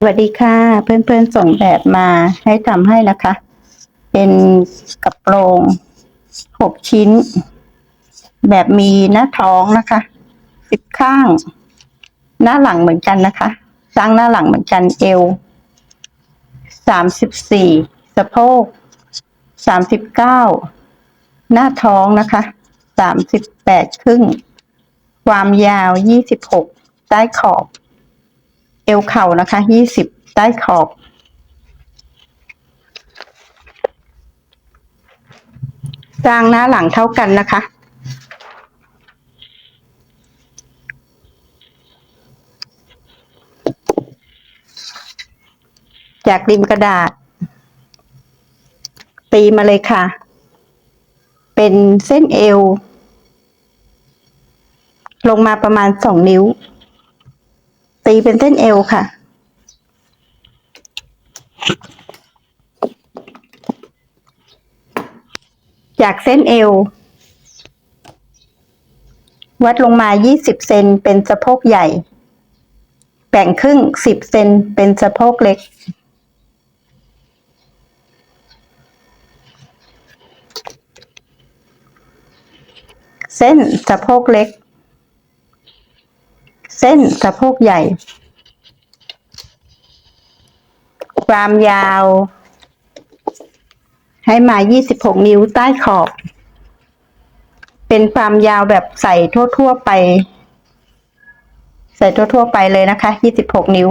สวัสดีค่ะ เพื่อนๆส่งแบบมาให้ทำให้นะคะ เป็นกระโปรงหกชิ้น แบบมีหน้าท้องนะคะสิบข้าง หน้าหลังเหมือนกันนะคะสร้างหน้าหลังเหมือนกันเอวสามสิบสี่สะโพกสามสิบเก้าหน้าท้องนะคะสามสิบแปดครึ่ง ความยาวยี่สิบหกใต้ขอบ เอวเข่านะคะยี่สิบใต้ขอบสร้างหน้าหลังเท่ากันนะคะ จากริมกระดาษ ตีมาเลยค่ะ เป็นเส้นเอว ลงมาประมาณสองนิ้ว ตีเป็นเส้นเอวค่ะ จากเส้นเอว วัดลงมา 20 เซนเป็นสะโพกใหญ่ แบ่งครึ่ง 10 เซนเป็นสะโพกเล็กเส้นสะโพกเล็ก เส้นสะโพกใหญ่ ความยาว ให้มา 26 นิ้วใต้ขอบ เป็นความยาวแบบใส่ทั่ว ๆ ไป ใส่ทั่ว ๆ ไปเลยนะคะ 26 นิ้ว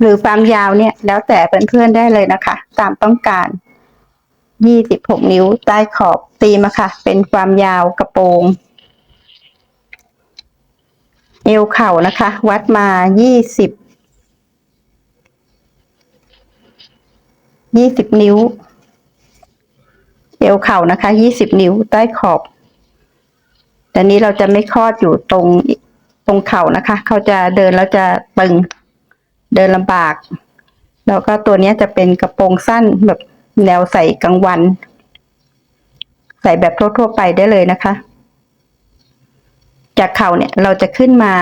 หรือความยาวเนี่ย แล้วแต่เพื่อนๆได้เลยนะคะ ตามต้องการ26นิ้วใต้ขอบตีมาค่ะ เป็นความยาวกระโปรง เอวเข่านะคะ วัดมา20 20นิ้ว เอวเข่านะคะ20นิ้วใต้ขอบ แต่นี้เราจะไม่คลอดอยู่ตรงตรงเข่านะคะ เขาจะเดินแล้วจะตึง เดินลำบาก แล้วก็ตัวนี้จะเป็นกระโปรงสั้นแบบแนวใส่กลางวัน ใส่แบบทั่วๆไปได้เลยนะคะ จากเข่าเนี่ยเราจะขึ้นมา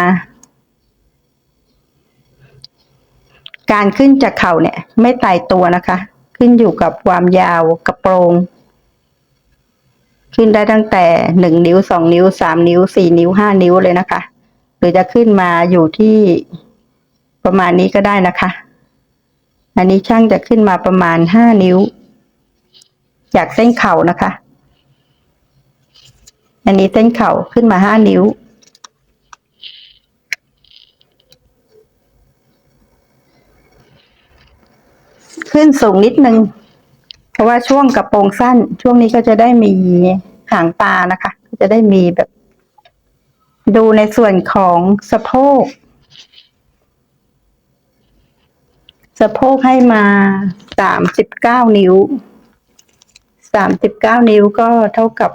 การขึ้นจากเข่าเนี่ย ไม่ตายตัวนะคะ ขึ้นอยู่กับความยาวกระโปรงขึ้นได้ตั้งแต่หนึ่งนิ้วสองนิ้วสามนิ้วสี่นิ้วห้านิ้วเลยนะคะ หรือจะขึ้นมาอยู่ที่ ประมาณนี้ก็ได้นะคะ อันนี้ช่างจะขึ้นมาประมาณห้านิ้ว จากเส้นเข่านะคะ อันนี้เส้นเข่าขึ้นมาห้านิ้ว ขึ้นสูงนิดนึง เพราะว่าช่วงกระโปรงสั้น ช่วงนี้ก็จะได้มีหางตานะคะ ก็จะได้มีแบบ ดูในส่วนของสะโพก สะโพกให้มาสามสิบเก้านิ้วสามสิบเก้านิ้วก็เท่ากับ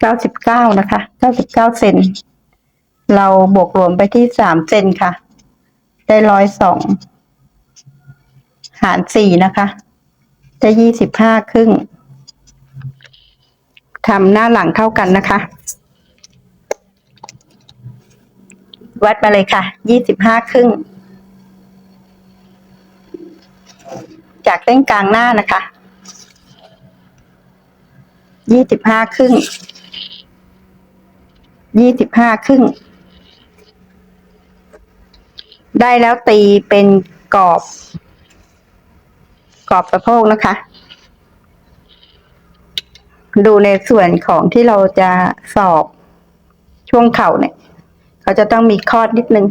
เก้าสิบเก้านะคะเก้าสิบเก้าเซนเราบวกรวมไปที่สามเซนค่ะ ได้ร้อยสองหารสี่นะคะจะยี่สิบห้าครึ่งทำหน้าหลังเท่ากันนะคะ วัดมาเลยค่ะยี่สิบห้าครึ่ง จาก เส้นกลางหน้านะคะ ยี่สิบห้าครึ่ง ยี่สิบห้าครึ่ง ได้แล้วตีเป็นกรอบ กรอบสะโพกนะคะ ดูในส่วนของที่เราจะสอบช่วงเข่าเนี่ย เขาจะต้องมีคอดนิดนึง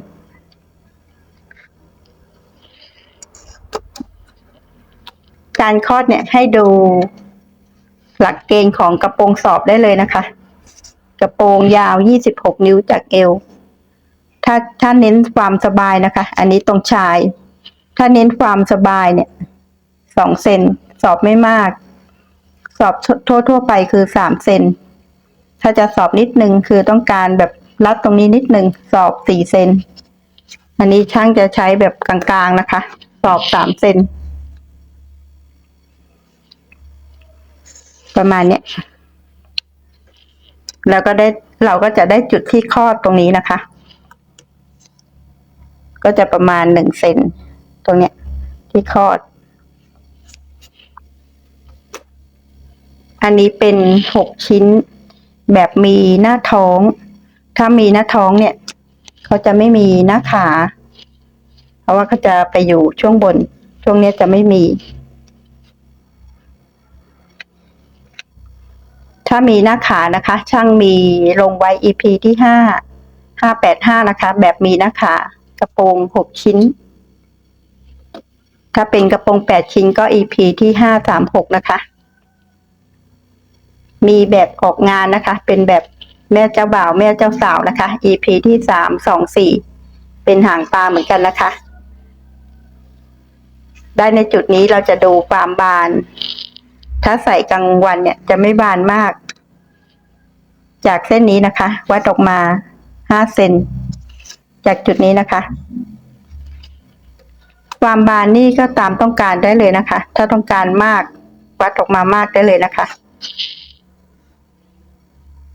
การคลอดเนี่ยให้ดูหลักเกณฑ์ของกระโปรงสอบได้เลยนะคะ กระโปรงยาว 26 นิ้วจากเอว ถ้าถ้าเน้นความสบายนะคะ อันนี้ตรงชาย ถ้าเน้นความสบายเนี่ยสองเซนสอบไม่มาก สอบทั่วทั่วไปคือสามเซนถ้าจะสอบนิดนึงคือต้องการแบบรัดตรงนี้นิดนึงสอบสี่เซนอันนี้ช่างจะใช้แบบกลางๆนะคะ สอบสามเซน ประมาณเนี้ยแล้วก็ได้เราก็จะได้จุดที่คลอดตรงนี้นะคะ ก็จะประมาณหนึ่งเซนตรงเนี้ย ที่คลอด อันนี้เป็นหกชิ้นแบบมีหน้าท้อง ถ้ามีหน้าท้องเนี่ยเขาจะไม่มีหน้าขา เพราะว่าเขาจะไปอยู่ช่วงบน ช่วงนี้จะไม่มี ถ้ามีหน้าขานะคะ ช่างมีลงไว้ EP ที่ห้าห้าแปดห้านะคะ แบบมีหน้าขากระโปรงหกชิ้น ถ้าเป็นกระโปรงแปดชิ้นก็ EP ที่ห้าสามหกนะคะ มีแบบออกงานนะคะ เป็นแบบแม่เจ้าบ่าวแม่เจ้าสาวนะคะ EP ที่สามสองสี่เป็นหางปลาเหมือนกันนะคะ ได้ในจุดนี้เราจะดูความบาน ถ้าใส่กลางวันเนี่ยจะไม่บานมาก จากเส้นนี้นะคะ วัดออกมาห้าเซนจากจุดนี้นะคะ ความบานนี่ก็ตามต้องการได้เลยนะคะ ถ้าต้องการมาก วัดออกมามากได้เลยนะคะ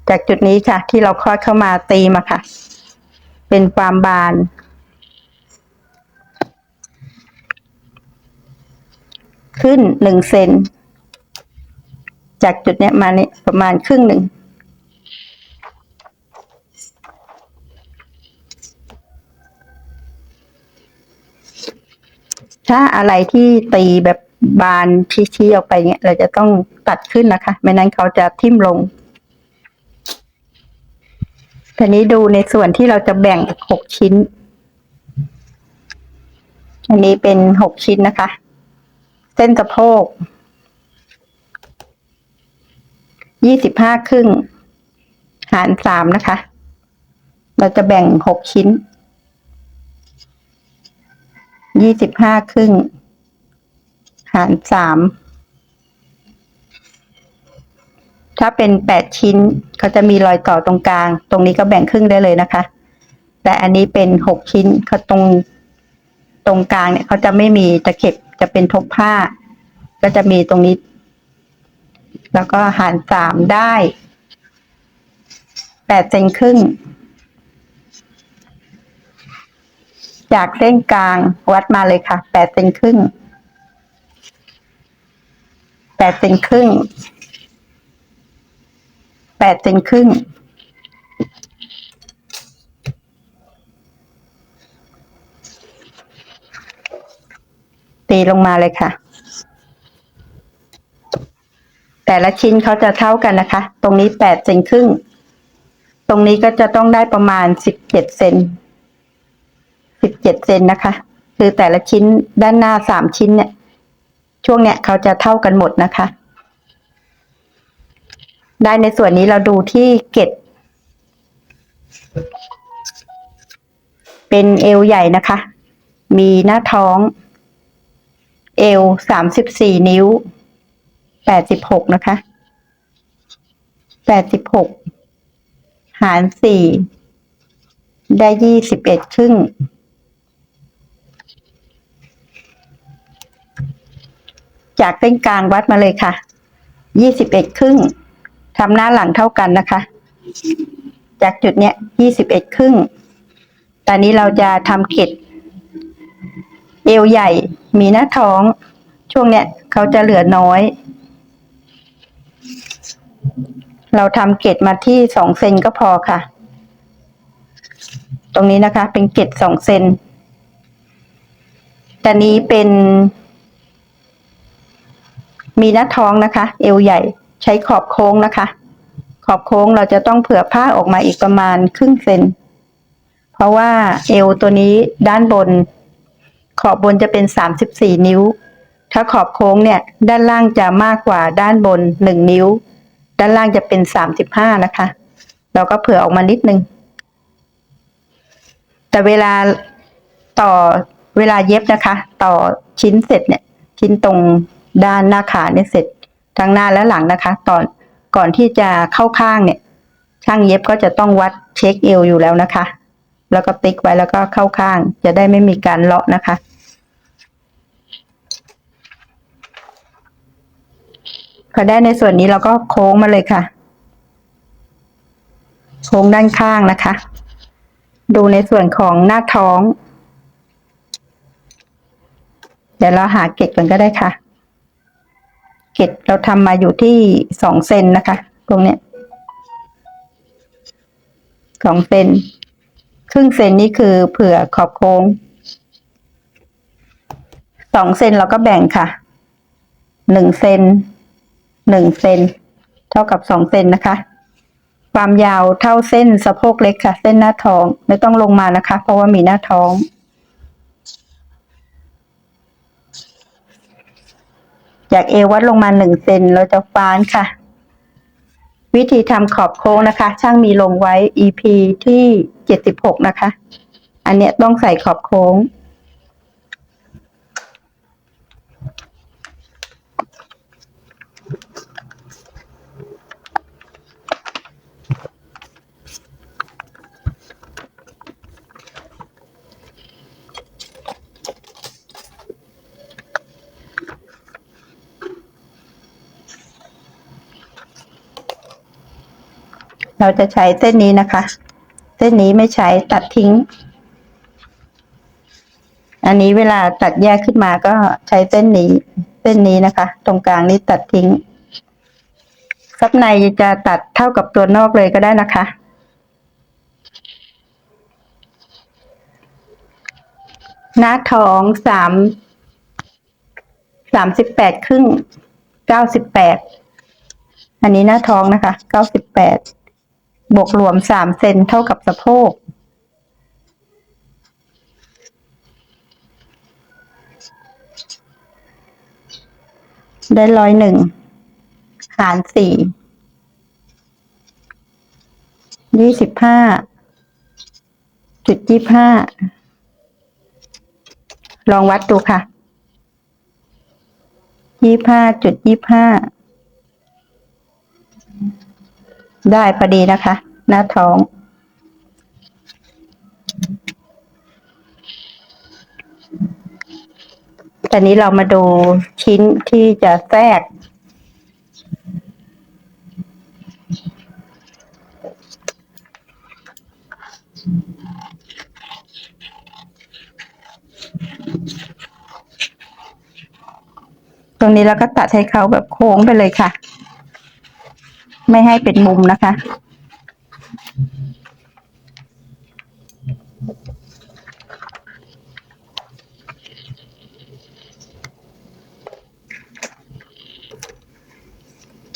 จากจุดนี้ค่ะ ที่เราคลอดเข้ามาตีมาค่ะ เป็นความบานขึ้นหนึ่งเซน จากจุดเนี้ยมาเนี่ยประมาณครึ่งหนึ่ง ถ้าอะไรที่ตีแบบบานชี้ๆออกไปเนี่ย เราจะต้องตัดขึ้นนะคะ ไม่นั้นเขาจะทิ่มลงทีนี้ดูในส่วนที่เราจะแบ่งหกชิ้น อันนี้เป็นหกชิ้นนะคะ เส้นสะโพก ยี่สิบห้าครึ่ง หารสามนะคะ เราจะแบ่งหกชิ้น ยี่สิบห้าครึ่ง หารสาม ถ้าเป็นแปดชิ้นเขาจะมีรอยต่อตรงกลาง ตรงนี้ก็แบ่งครึ่งได้เลยนะคะ แต่อันนี้เป็นหกชิ้นเขาตรงตรงกลางเนี่ยเขาจะไม่มีตะเข็บจะเป็นทบผ้า ก็จะมีตรงนี้ แล้วก็หารสามได้แปดเซนครึ่ง จากเส้นกลางวัดมาเลยค่ะแปดเซนครึ่งแปดเซนครึ่งแปดเซนครึ่งตีลงมาเลยค่ะ แต่ละชิ้นเขาจะเท่ากันนะคะ ตรงนี้แปดเซนครึ่ง ตรงนี้ก็จะต้องได้ประมาณสิบเจ็ดเซนสิบเจ็ดเซนนะคะ คือแต่ละชิ้นด้านหน้าสามชิ้นเนี่ย ช่วงเนี้ยเขาจะเท่ากันหมดนะคะ ได้ในส่วนนี้เราดูที่เกตเป็นเอวใหญ่นะคะ มีหน้าท้อง เอวสามสิบสี่นิ้ว แปดสิบหกนะคะแปดสิบหกหารสี่ได้ยี่สิบเอ็ดครึ่ง จากเส้นกลางวัดมาเลยค่ะยี่สิบเอ็ดครึ่งทำหน้าหลังเท่ากันนะคะ จากจุดเนี้ยยี่สิบเอ็ดครึ่ง ตอนนี้เราจะทำเกล็ดเอวใหญ่มีหน้าท้อง ช่วงเนี้ยเขาจะเหลือน้อย เราทำเกล็ดมาที่สองเซนก็พอค่ะ ตรงนี้นะคะ เป็นเกล็ดสองเซนแต่นี้เป็น มีหน้าท้องนะคะ เอวใหญ่ใช้ขอบโค้งนะคะ ขอบโค้งเราจะต้องเผื่อผ้าออกมาอีกประมาณครึ่งเซนเพราะว่าเอวตัวนี้ด้านบน ขอบบนจะเป็นสามสิบสี่นิ้ว ถ้าขอบโค้งเนี่ย ด้านล่างจะมากกว่าด้านบนหนึ่งนิ้ว ด้านล่างจะเป็นสามสิบห้านะคะ เราก็เผื่อออกมานิดนึง แต่เวลาต่อเวลาเย็บนะคะ ต่อชิ้นเสร็จเนี่ย ชิ้นตรงด้านหน้าขาเนี่ยเสร็จทั้งหน้าและหลังนะคะก่อนก่อนที่จะเข้าข้างเนี่ย ช่างเย็บก็จะต้องวัดเช็คเอวอยู่แล้วนะคะ แล้วก็ติ๊กไว้แล้วก็เข้าข้าง จะได้ไม่มีการเลาะนะคะ พอได้ในส่วนนี้เราก็โค้งมาเลยค่ะ โค้งด้านข้างนะคะ ดูในส่วนของหน้าท้อง เดี๋ยวเราหาเกล็ดกันก็ได้ค่ะ เกล็ดเราทำมาอยู่ที่สองเซนนะคะ ตรงเนี้ยสองเซนครึ่งเซนนี่คือเผื่อขอบโค้งสองเซนเราก็แบ่งค่ะหนึ่งเซน หนึ่งเซนเท่ากับสองเซนนะคะ ความยาวเท่าเส้นสะโพกเล็กค่ะ เส้นหน้าท้องไม่ต้องลงมานะคะ เพราะว่ามีหน้าท้องจากเอวัดลงมาหนึ่งเซนเราจะฟานค่ะ วิธีทำขอบโค้งนะคะ ช่างมีลงไว้ EP ที่เจ็ดสิบหกนะคะ อันเนี้ยต้องใส่ขอบโค้ง เราจะใช้เส้นนี้นะคะ เส้นนี้ไม่ใช้ตัดทิ้ง อันนี้เวลาตัดแยกขึ้นมาก็ใช้เส้นนี้ เส้นนี้นะคะ ตรงกลางนี้ตัดทิ้ง ซับในจะตัดเท่ากับตัวนอกเลยก็ได้นะคะหน้าท้องสามสามสิบแปดครึ่งเก้าสิบแปดอันนี้หน้าท้องนะคะเก้าสิบแปด บวกรวมสามเซนเท่ากับสะโพก ได้ร้อยหนึ่งหารสี่ยี่สิบห้าจุดยี่ห้าลองวัดดูค่ะยี่ห้าจุดยี่ห้า ได้พอดีนะคะ หน้าท้อง ตอนนี้เรามาดูชิ้นที่จะแทรก ตรงนี้เราก็ตัดให้เขาแบบโค้งไปเลยค่ะ ไม่ให้เป็นมุมนะคะ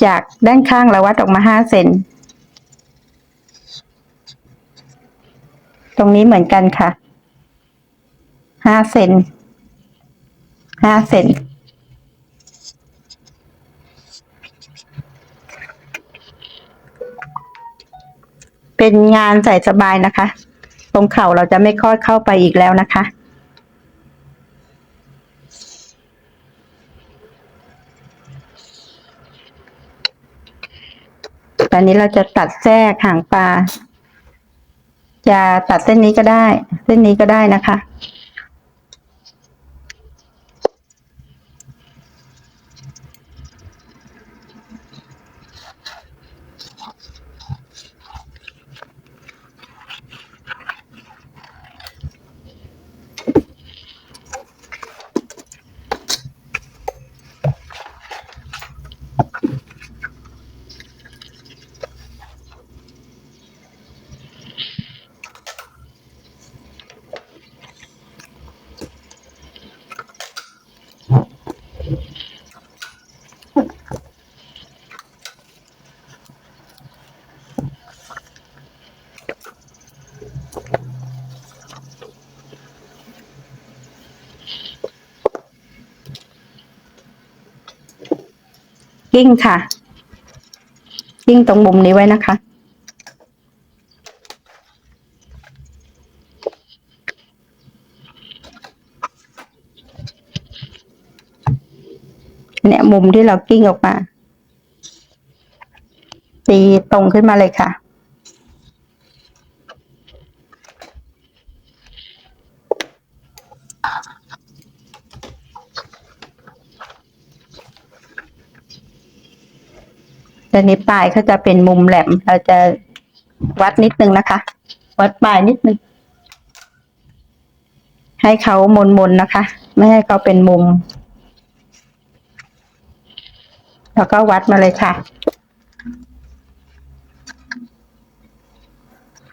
จากด้านข้างเราวัดออกมาห้าเซนตรงนี้เหมือนกันค่ะห้าเซนห้าเซน เป็นงานใส่สบายนะคะ ตรงเข่าเราจะไม่ค่อยเข้าไปอีกแล้วนะคะ ตอนนี้เราจะตัดแทรกหางปลา จะตัดเส้นนี้ก็ได้ เส้นนี้ก็ได้นะคะ กิ้งค่ะ กิ้งตรงมุมนี้ไว้นะคะ เนี่ยมุมที่เรากิ้งออกมา ตีตรงขึ้นมาเลยค่ะ แต่นี้ปลายเขาจะเป็นมุมแหลม เราจะวัดนิดนึงนะคะ วัดปลายนิดนึง ให้เขามนมนๆนะคะ ไม่ให้เขาเป็นมุม แล้วก็วัดมาเลยค่ะ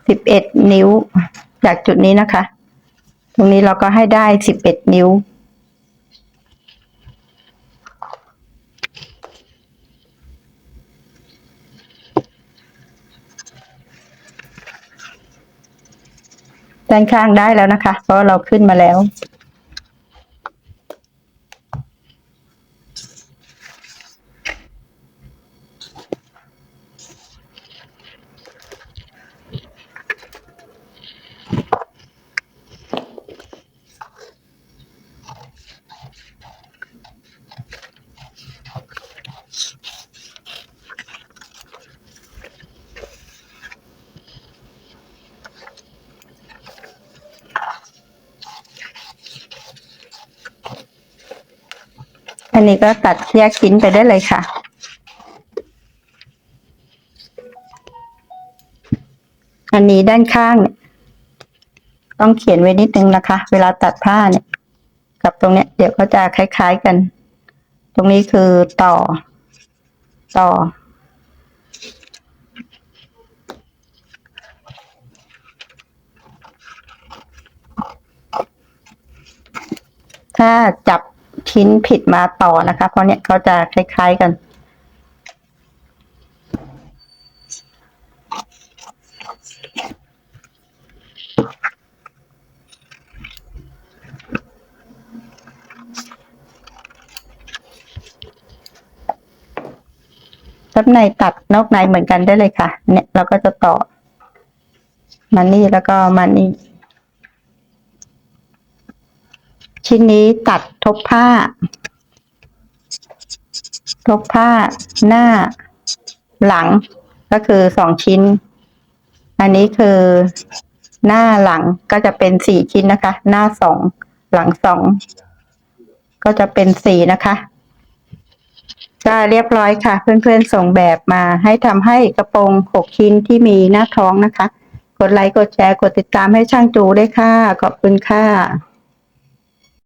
สิบเอ็ดนิ้วจากจุดนี้นะคะ ตรงนี้เราก็ให้ได้สิบเอ็ดนิ้ว ด้านข้างได้แล้วนะคะ เพราะเราขึ้นมาแล้ว อันนี้ก็ตัดแยกชิ้นไปได้เลยค่ะ อันนี้ด้านข้างเนี่ยต้องเขียนไว้นิดนึงนะคะ เวลาตัดผ้าเนี่ย กับตรงเนี้ย เดี๋ยวก็จะคล้ายๆกัน ตรงนี้คือต่อ ต่อ ถ้าจับ ชิ้นผิดมาต่อนะคะ เพราะเนี้ยเขาจะคล้าย ๆกันทับในตัดนอกในเหมือนกันได้เลยค่ะ เนี่ยเราก็จะต่อมานี่แล้วก็มานี่ ชิ้นนี้ตัดทบผ้า ทบผ้าหน้าหลังก็คือสองชิ้น อันนี้คือหน้าหลังก็จะเป็นสี่ชิ้นนะคะ หน้าสองหลังสองก็จะเป็นสี่นะคะก็เรียบร้อยค่ะ เพื่อนๆส่งแบบมาให้ทำให้กระโปรงหกชิ้นที่มีหน้าท้องนะคะ กดไลค์กดแชร์กดติดตามให้ช่างจูด้วยค่ะ ขอบคุณค่ะ